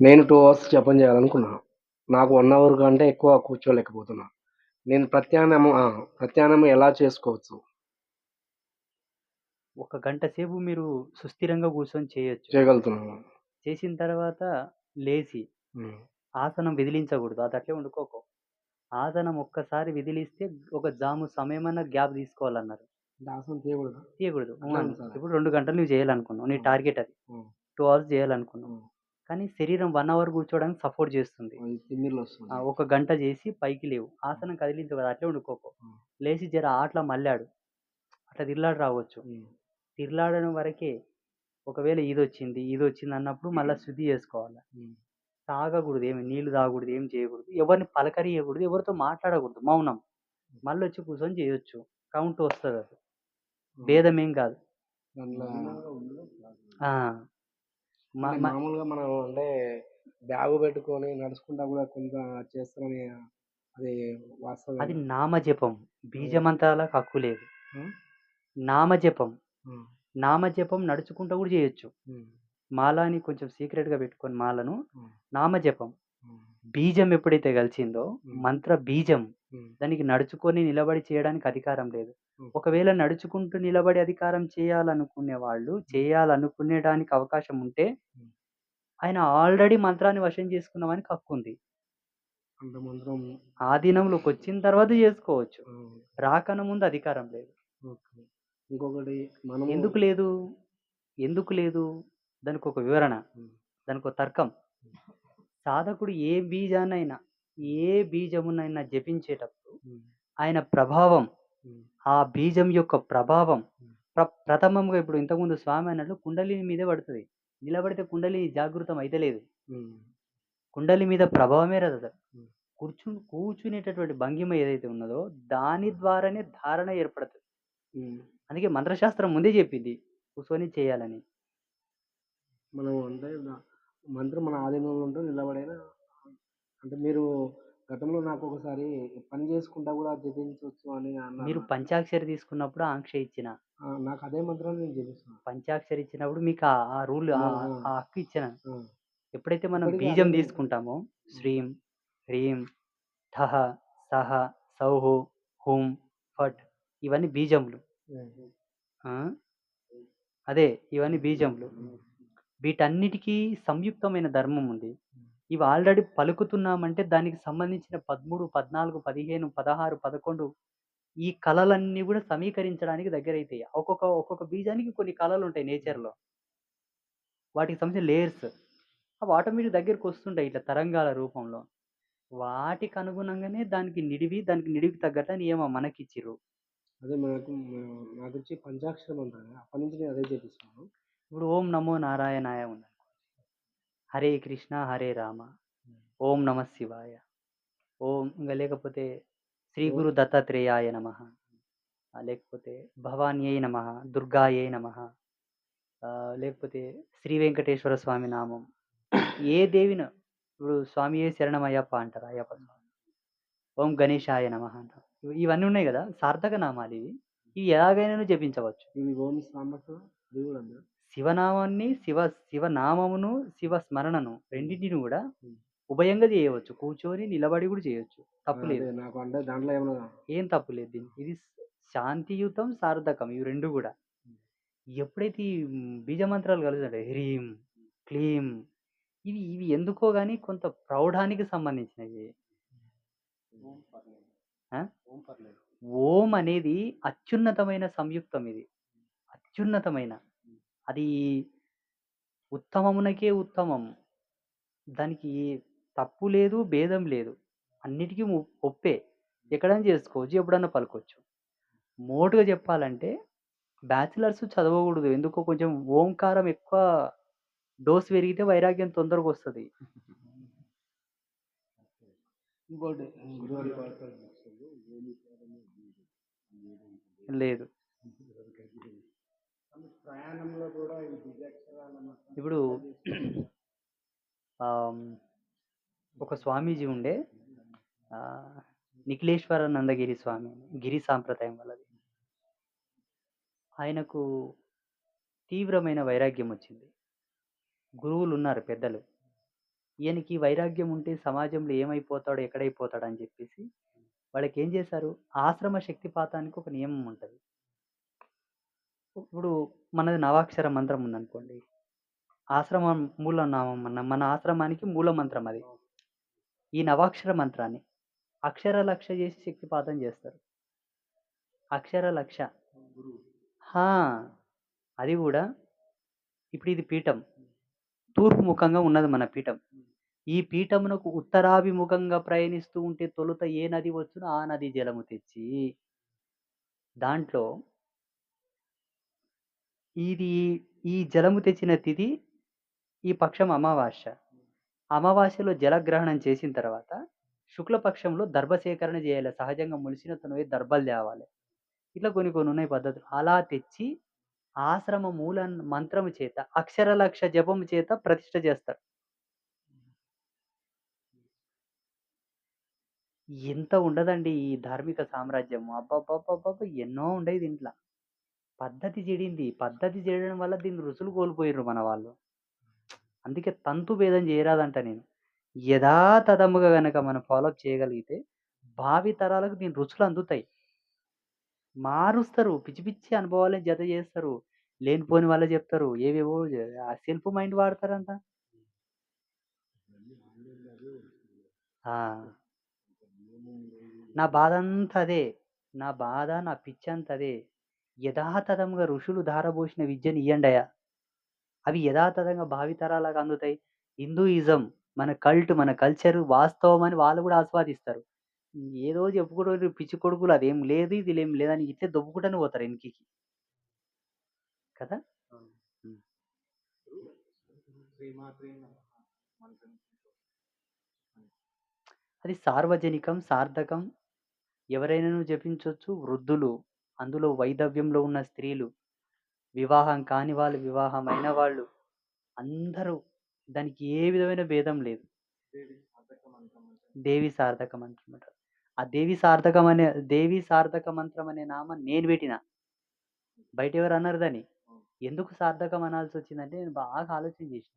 నేను two hours జపం చేయాలనుకున్నా నాకు వన్ అవర్ కంటే ఎక్కువ కూర్చోలేకపోతున్నా. నేను ప్రత్యామ్నాయం ఆ, ప్రత్యామ్నాయం ఎలా చేసుకోవచ్చు? ఒక గంట సేపు మీరు సుస్థిరంగా కూర్చొని చేయొచ్చు. చేయగలుగుతున్నాను. చేసిన తర్వాత లేచి ఉమ్, ఆసనం విదిలించకూడదు. అది అట్లే వండుకోకు. ఆసనం ఒక్కసారి విదిలిస్తే ఒక జాము సమయమన్నా గ్యాప్ తీసుకోవాలన్నారు. దాసం చేయకూడదు? తీయకూడదు అట్లా. ఇప్పుడు రెండు గంటలు నువ్వు చేయాలనుకున్నావు. నీ. టార్గెట్ అది. టూ అవర్స్ చేయాలనుకున్నావు. కానీ శరీరం వన్ అవర్ కూర్చోవడానికి సపోర్ట్ చేస్తుంది. అది తిమ్మిర్లు వస్తుంది. ఆ, ఒక గంట చేసి పైకి లేవు. ఆసనం కదిలించకూడదు అట్లే ఉండుకోకు. లేచి జర ఆటలా మళ్ళాడు. అట్లా తిరలాడు రావచ్చు. ఉమ్, తిరలాడడం వరకే ఒకవేళ ఇది వచ్చింది ఇది వచ్చింది అన్నప్పుడు మళ్ళీ శుద్ధి చేసుకోవాలి. ఉమ్, తాగకూడదు ఏమి నీళ్ళు తాగకూడదు ఏం చేయకూడదు. ఎవరిని పలకరియకూడదు ఎవరితో మాట్లాడకూడదు. మౌనం. మళ్ళీ వచ్చి కూర్చొని చేయొచ్చు. కౌంట్ వస్తుంది అది. భేదం ఏం కాదు. దాంట్లో ఆ, మామూలుగా మనం అంటే బ్యాగ్ పెట్టుకొని నడుచుకుంటా కూడా కొంత చేస్తారని అది వాస్తవం అది నామజపం. బీజమంత్రాలకు హక్కు లేదు? నామజపం. నామజపం నడుచుకుంటూ కూడా చేయొచ్చు. మాలని కొంచెం secret గా పెట్టుకొని మాలను నామజపం. బీజం ఎప్పుడైతే కలిసిందో. మంత్ర బీజం. దానికి నడుచుకొని నిలబడి చేయడానికి అధికారం లేదు. ఒకవేళ నడుచుకుంటూ నిలబడి అధికారం చేయాలనుకునే వాళ్ళు చేయాలనుకునేడానికి అవకాశం ఉంటే. ఆయన ఆల్రెడీ మంత్రాన్ని వశం చేసుకున్నామని ఆ దినంలోకి వచ్చిన తర్వాత చేసుకోవచ్చు. రాకన ముందు అధికారం లేదు. ఇంకొకటి మనం ఎందుకు లేదు? ఎందుకు లేదు? దానికి ఒక వివరణ. దానికి ఒక తర్కం. సాధకుడు ఏ బీజాన్నైనా ఏ బీజమునైనా జపించేటప్పుడు ఆయన ప్రభావం ఆ బీజం యొక్క ప్రభావం. ప్ర ప్రథమంగా ఇప్పుడు ఇంతకుముందు స్వామి అన్నట్లు కుండలిని మీదే పడుతుంది. నిలబడితే కుండలిని జాగృతం అయితే లేదు కుండలి మీద ప్రభావమే రాదు అసలు. కూర్చు కూర్చునేటటువంటి భంగిమ ఏదైతే ఉన్నదో దాని ద్వారానే ధారణ ఏర్పడుతుంది. అందుకే మంత్రశాస్త్రం ముందే చెప్పింది కూర్చొని చేయాలని. మనం అంటే మంత్రం మన ఆధీనంలో ఉంటూ నిలబడైనా అంటే మీరు గతంలో నాకు ఒకసారి పని చేసుకుంటా కూడా జపించవచ్చు అని అన్నారు మీరు పంచాక్షరి తీసుకున్నప్పుడు ఆంక్ష ఇచ్చిన. ఆ, నాకు అదే మంత్రాన్ని నేను జపిస్తున్నాను పంచాక్షరి ఇచ్చినప్పుడు మీకు ఆ- ఆ రూల్ ఆ ఆ, ఆ. ఆ హక్కు ఇచ్చిన. ఆ, ఎప్పుడైతే మనం ఇప్పటికీ బీజం తీసుకుంటామో శ్రీం హ్రీం ఠహ సహ సౌహు హుం ఫట్ ఇవన్నీ బీజములు. ఆ? అదే ఇవన్నీ బీజములు. వీటన్నిటికీ సంయుక్తమైన ధర్మం ఉంది. ఇవి ఆల్రెడీ పలుకుతున్నామంటే దానికి సంబంధించిన పదమూడు పద్నాలుగు పదిహేను పదహారు పదకొండు ఈ కళలన్నీ కూడా సమీకరించడానికి దగ్గర అవుతాయి ఒక్కొక్క ఒక్కొక్క బీజానికి కొన్ని కళలు ఉంటాయి నేచర్లో. వాటికి సంబంధించిన లేయర్స్. అవి ఆటోమేటిక్ దగ్గరికి వస్తుంటాయి ఇట్లా తరంగాల రూపంలో. వాటికి అనుగుణంగానే దానికి నిడివి దానికి నిడివికి తగ్గట్టు నియమం మనకిచ్చిర్రు. అదే మనకు నాకు వచ్చి పంచాక్షరం ఉంటుంది అప్పటి నుంచి నేను అదే చేపిస్తున్నాను ఇప్పుడు ఓం నమో నారాయణాయ ఉంది హరే కృష్ణ హరే రామ. ఓం నమ శివాయ. ఓం ఇంకా లేకపోతే శ్రీ గురు దత్తాత్రేయాయ నమ. లేకపోతే భవాన్యై నమ దుర్గాయై నమ. లేకపోతే శ్రీ వెంకటేశ్వర స్వామి నామం. ఏ దేవిన ఇప్పుడు స్వామి ఏ శరణమయ్యప్ప అంటారు అయ్యప్ప స్వామి. ఓం గణేశాయ నమ అంటారు. ఇవి- ఇవన్నీ ఉన్నాయి కదా సార్థక నామాలు ఇవి. ఇవి ఎలాగైనా జపించవచ్చు. ఇవి ఓం కూడా ఉందా? శివనామాన్ని శివ శివనామమును శివ స్మరణను రెండింటిని కూడా ఉభయంగా చేయవచ్చు. కూర్చొని నిలబడి కూడా చేయొచ్చు. తప్పు లేదు. నాకు అంటే దాంట్లో ఏమైనా ఏం తప్పు లేదు దీనికి ఇది శాంతియుతం సార్థకం ఇవి రెండు కూడా. ఎప్పుడైతే ఈ బీజమంత్రాలు కలుగుతాయి హ్రీం క్లీం ఇవి ఇవి ఎందుకో గానీ కొంత ప్రౌఢానికి సంబంధించినవి? ఓం అనేది అత్యున్నతమైన సంయుక్తం ఇది. అత్యున్నతమైన అది ఉత్తమమునకే ఉత్తమం. దానికి తప్పు లేదు భేదం లేదు. అన్నిటికీ ఒప్పే. ఎక్కడైనా చేసుకోవచ్చు ఎప్పుడన్నా పలుకోవచ్చు మోటుగా చెప్పాలంటే బ్యాచిలర్స్ చదవకూడదు. ఎందుకో కొంచెం ఓంకారం ఎక్కువ డోస్ పెరిగితే వైరాగ్యం తొందరగా వస్తుంది. లేదు ప్రయాణంలో కూడా ఈ బీజాక్షరాల మొత్తం ఇప్పుడు ఒక స్వామీజీ ఉండే నిఖిలేశ్వర నందగిరి స్వామి గిరి సాంప్రదాయం వాళ్ళది ఆయనకు తీవ్రమైన వైరాగ్యం వచ్చింది. గురువులు ఉన్నారు పెద్దలు. ఈయనకి వైరాగ్యం ఉంటే సమాజంలో ఏమైపోతాడో, ఎక్కడైపోతాడో అని చెప్పేసి వాళ్ళకేం చేశారు, ఆశ్రమ శక్తిపాతానికి ఒక నియమం ఉంటది. ఇప్పుడు మనది నవాక్షర మంత్రం ఉందనుకోండి. ఆశ్రమం మూల నామం మన మన ఆశ్రమానికి మూల మంత్రం అది. ఈ నవాక్షర మంత్రాన్ని అక్షర లక్ష చేసి శక్తిపాతం చేస్తారు. అక్షర లక్ష. హా! అది గూడా ఇప్పుడు ఇది పీఠం. తూర్పు ముఖంగా ఉన్నది మన పీఠం. ఈ పీఠమునకు ఉత్తరాభిముఖంగా ప్రయాణిస్తూ ఉంటే తొలుత ఏ నది వచ్చునో ఆ నది జలము తెచ్చి దాంట్లో ఇది ఈ జలము తెచ్చిన తిథి ఈ పక్షం అమావాస్య. అమావాస్యలో జలగ్రహణం చేసిన తర్వాత శుక్లపక్షంలో దర్భసేకరణ చేయాలి. సహజంగా ములిసిన తనవి దర్భలు తేవాలి. ఇట్లా కొన్ని కొన్ని ఉన్నాయి పద్ధతులు. అలా తెచ్చి ఆశ్రమ మూల మంత్రము చేత అక్షరలక్ష జపము చేత ప్రతిష్ట చేస్తారు. ఎంత ఉండదండి ఈ ధార్మిక సామ్రాజ్యము. అబ్బబ్బబ్బబ్బబ్బ! ఎన్నో ఉండేది దీంట్లో పద్ధతి చెడింది. పద్ధతి చెడడం వల్ల దీని రుచులు కోల్పోయారు మన వాళ్ళు. అందుకే తంతు భేదం చేయరాదంట నేను. యథాతథముగా కనుక మనం ఫాలో అప్ చేయగలిగితే భావి తరాలకు దీని రుచులు అందుతాయి. మారుస్తారు. పిచ్చి పిచ్చి అనుభవాలను జత చేస్తారు. లేనిపోని వాళ్ళే చెప్తారు. ఏవేవో ఆ సెల్ఫ్ మైండ్ వాడతారంట. నా బాధ అంతా అదే. నా బాధ, నా పిచ్చి అంత అదే. యథాతథంగా ఋషులు ధారబోసిన విద్యను ఇయ్యండయ్యా. అవి యథాతథంగా భావితరాలకు అందుతాయి. హిందూయిజం మన కల్ట్, మన కల్చర్ వాస్తవం అని వాళ్ళు కూడా ఆస్వాదిస్తారు. ఏదో చెప్పుకుంటూ పిచ్చి కొడుకులు అదేం లేదు, ఇది ఏం లేదని ఇట్లే దొబ్బుకుంటూనే పోతారు ఎనకికి. కదా! అది సార్వజనికం, సార్థకం ఎవరైనాను జపించొచ్చు. వృద్ధులు, అందులో వైధవ్యంలో ఉన్న స్త్రీలు, వివాహం కాని వాళ్ళు, వివాహమైన వాళ్ళు అందరూ దానికి ఏ విధమైన భేదం లేదు. దేవి సార్థక మంత్రం అంటే దేవి సార్థక మంత్రం అంటారు. ఆ దేవి సార్థకం అనే దేవి సార్థక మంత్రం అనే నామం నేను పెట్టిన. బయట ఎవరు అన్నారు దాన్ని. ఎందుకు సార్థకం అనాల్సి వచ్చిందంటే నేను బాగా ఆలోచన చేసిన.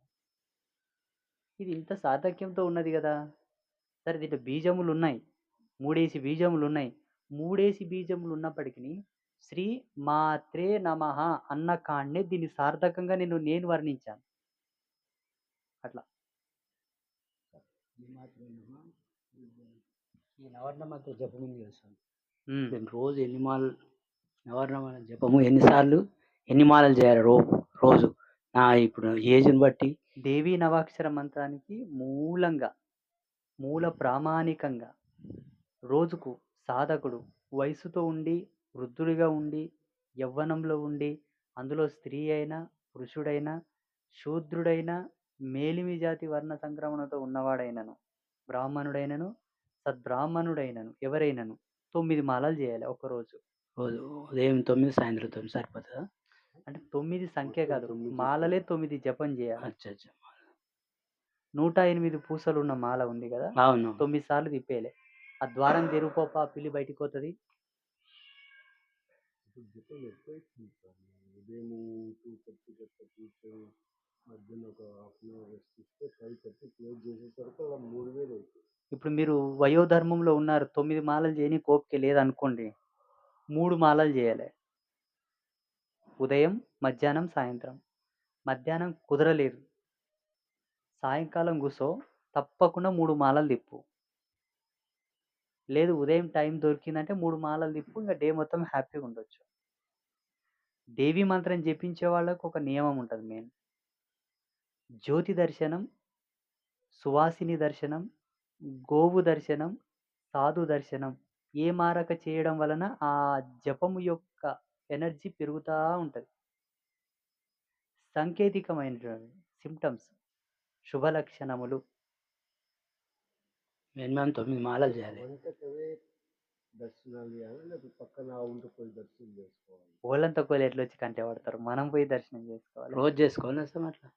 ఇది ఇంత సార్థక్యంతో ఉన్నది కదా! సరే దీంట్లో బీజములు ఉన్నాయి. మూడేసి బీజములు ఉన్నాయి. మూడేసి బీజములు ఉన్నప్పటికిని శ్రీ మాత్రే నమః అన్న కాడనే దీన్ని సార్థకంగా నేను నేను వర్ణించాను. అట్లా. ఈ నవరత్న మంత్ర జపం ఉంది కదా సార్. హ్మ్. నేను రోజు ఎన్ని మాలలు నవరత్న మంత్ర జపము ఎన్నిసార్లు ఎన్ని మాలలు చేయాలి రో రోజు నా ఇప్పుడు ఏజ్‌ని బట్టి దేవీ నవాక్షర మంత్రానికి మూలంగా, మూల ప్రామాణికంగా రోజుకు సాధకుడు వయసుతో ఉండి, వృద్ధుడిగా ఉండి, యవ్వనంలో ఉండి, అందులో స్త్రీ అయినా, పురుషుడైనా, శూద్రుడైనా, మేలిమి జాతి వర్ణ సంక్రమణతో ఉన్నవాడైనను, బ్రాహ్మణుడైనను, సద్బ్రాహ్మణుడైనను ఎవరైనను 9 మాలలు చేయాలి ఒక్కరోజు. రోజు ఉదయం 9 సాయంత్రం 9 సరిపోతదా? అంటే 9 సంఖ్య కాదు. 9 మాలలే 9 జపం చేయాలి. అచ్చా! అచ్చా! 108 పూసలున్న మాల ఉంది కదా! అవును. 9 సార్లు తిప్పేయాలి. ఆ ద్వారం తెరువుపోప ఆ పిల్లి బయటికి పోతది. జపం ఎక్కువైతుంది సార్. ఉదయము 2:30 గట్ల కూర్చొని మధ్యలో ఒక హాఫ్ అన్ అవర్ రెస్ట్ ఇస్తే 5:30 క్లోజ్ చేసేసరికి అలా 3000 అవుతుంది. ఇప్పుడు మీరు వయోధర్మంలో ఉన్నారు. 9 మాలలు చేయనీకి ఓపిక లేదనుకోండి. 3 మాలలు చేయాలి. ఉదయం, మధ్యాహ్నం, సాయంత్రం. మధ్యాహ్నం కుదరలేదు. సాయంకాలం కూసో తప్పకుండా 3 మాలలు తిప్పు. లేదు ఉదయం టైం దొరికిందంటే మూడు మాలలు తిప్పు. ఇంకా డే మొత్తం హ్యాపీగా ఉండొచ్చు. దేవి మంత్రం జపించే వాళ్ళకు ఒక నియమం ఉంటుంది మెయిన్. జ్యోతి దర్శనం, సువాసిని దర్శనం, గోవు దర్శనం, సాధు దర్శనం ఏ మారక చేయడం వలన ఆ జపము యొక్క ఎనర్జీ పెరుగుతూ ఉంటుంది సాంకేతికమైనటువంటి సిమ్టమ్స్ శుభ మినిమమ్ 9 మాలలు చేయాలి. దర్శనాలు చేయాలా? లేకపోతే పక్కన ఉంటూ పోయి దర్శనం చేసుకోవాలా? ఓళ్ళంతా కోళ్ళు ఎట్లొచ్చి కంటే పడతారు. మనం పోయి దర్శనం చేసుకోవాలి. రోజు చేసుకోవాలా సార్ అట్లా?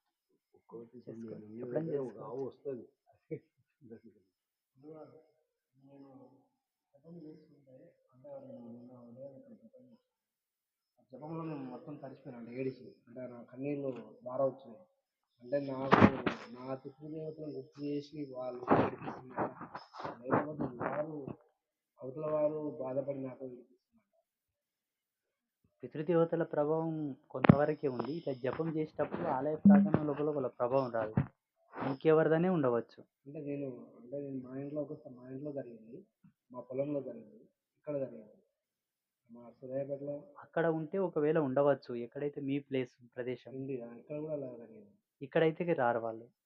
వస్తది. జపంలో నేను మొత్తం తడిసిపోయాను అంటే ఏడిసి. అంటే నా కన్నీళ్ళు బాగా వచ్చినాయి. అంటే నాకు నా పితృదేవతలను గుర్తు చేసి వాళ్ళు ఏడిపిస్తున్నారా లేకపోతే వారు అవతల వారు బాధపడి నాకు పితృదేవతల ప్రభావం కొంతవరకే ఉంది. ఇట్లా జపం చేసేటప్పుడు ఆలయ ప్రాంగణం లోపల వాళ్ళ ప్రభావం రాదు. ఇంకెవరిదనే ఉండవచ్చు. అంటే నేను అంటే నేను మా ఇంట్లో ఒకసారి మా ఇంట్లో జరిగింది. మా పొలంలో జరిగింది. ఇక్కడ జరిగింది. మా సూర్యాపేటలో అక్కడ ఉంటే ఒకవేళ ఉండవచ్చు. ఎక్కడైతే మీ ప్లేస్ ప్రదేశం. ఉంది. ఇక్కడ కూడా అలా జరిగింది. ఇక్కడైతే రారు వాళ్ళు.